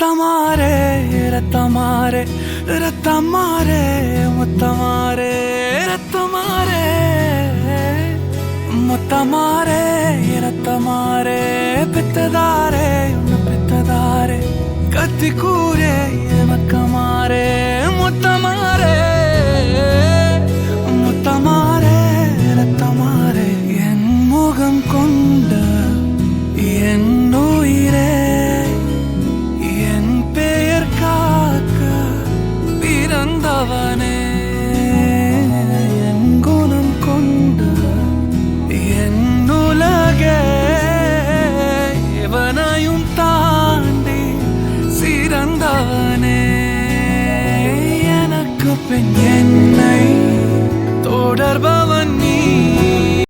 ரத்தமாரே ரத்தமாரே ரத்தமாரே முத்தமாரே ரத்தமாரே முத்தமாரே ரத்தமாரே பித்ததாரே பித்ததாரே கத்தி கூரே மக்கமாரே முத்தமாரே முத்தமாரே ரத்தமாரே என் முகம் கொண்ட பிறந்தவனே என் குணம் கொண்ட என் உலகே எவனையும் தாண்டி சிறந்தவனே. எனக்கு பின் என்னை தொடர்பவன் நீ